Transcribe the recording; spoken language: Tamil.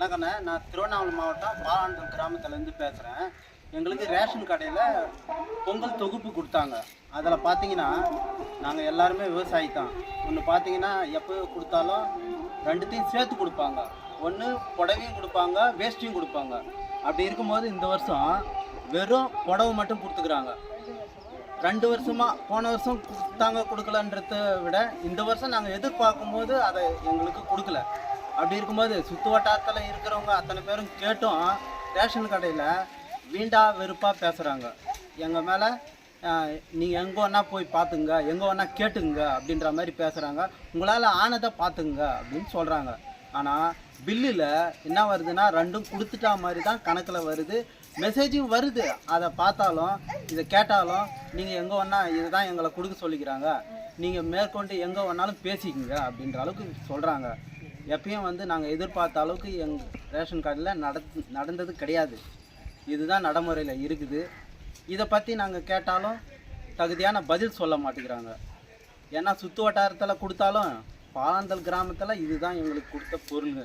வணக்கண்ணே நான் திருவண்ணாமலை மாவட்டம் பாலாண்டூர் கிராமத்துலேருந்து பேசுகிறேன் எங்களுக்கு ரேஷன் கடையில் பொங்கல் தொகுப்பு கொடுத்தாங்க. அதில் பார்த்தீங்கன்னா நாங்கள் எல்லாருமே விவசாயி தான் ஒன்று பார்த்தீங்கன்னா எப்போ கொடுத்தாலும் ரெண்டுத்தையும் சேர்த்து கொடுப்பாங்க. ஒன்று புடவையும் கொடுப்பாங்க வேஷ்டியும் கொடுப்பாங்க. அப்படி இருக்கும்போது இந்த வருஷம் வெறும் புடவை மட்டும் கொடுத்துக்கிறாங்க. ரெண்டு வருஷமாக போன வருஷம் கொடுத்தாங்க கொடுக்கலன்றத விட இந்த வருஷம் நாங்கள் எதிர்பார்க்கும் போது அதை எங்களுக்கு கொடுக்கல. அப்படி இருக்கும்போது சுற்று வட்டாரத்தில் இருக்கிறவங்க அத்தனை பேரும் கேட்டும். ரேஷன் கடையில் வீண்டா வெறுப்பாக பேசுகிறாங்க எங்கள் மேலே நீங்கள் எங்கே வேணா போய் பார்த்துங்க எங்கே வேணா கேட்டுங்க அப்படின்ற மாதிரி பேசுகிறாங்க உங்களால் ஆனதை பார்த்துங்க அப்படின்னு சொல்கிறாங்க ஆனால் பில்லில் என்ன வருதுன்னா ரெண்டும் கொடுத்துட்டா மாதிரி தான் கணக்கில் வருது. மெசேஜும் வருது. அதை பார்த்தாலும் இதை கேட்டாலும் நீங்கள் எங்கே வேணா இதுதான் எங்களை கொடுக்க சொல்லிக்கிறாங்க. நீங்கள் மேற்கொண்டு எங்கே வேணாலும் பேசிக்கங்க அப்படின்ற அளவுக்கு சொல்கிறாங்க எப்பயும் வந்து நாங்கள் எதிர்பார்த்த அளவுக்கு எங் ரேஷன் கார்டில் நட நடந்தது கிடையாது. இதுதான் நடைமுறையில் இருக்குது. இதை பற்றி நாங்கள் கேட்டாலும் தகுதியான பதில் சொல்ல மாட்டேங்கிறாங்க. ஏன்னா சுற்று வட்டாரத்தில் கொடுத்தாலும் பாலாந்தல் கிராமத்தில் இதுதான் எங்களுக்கு கொடுத்த பொருள்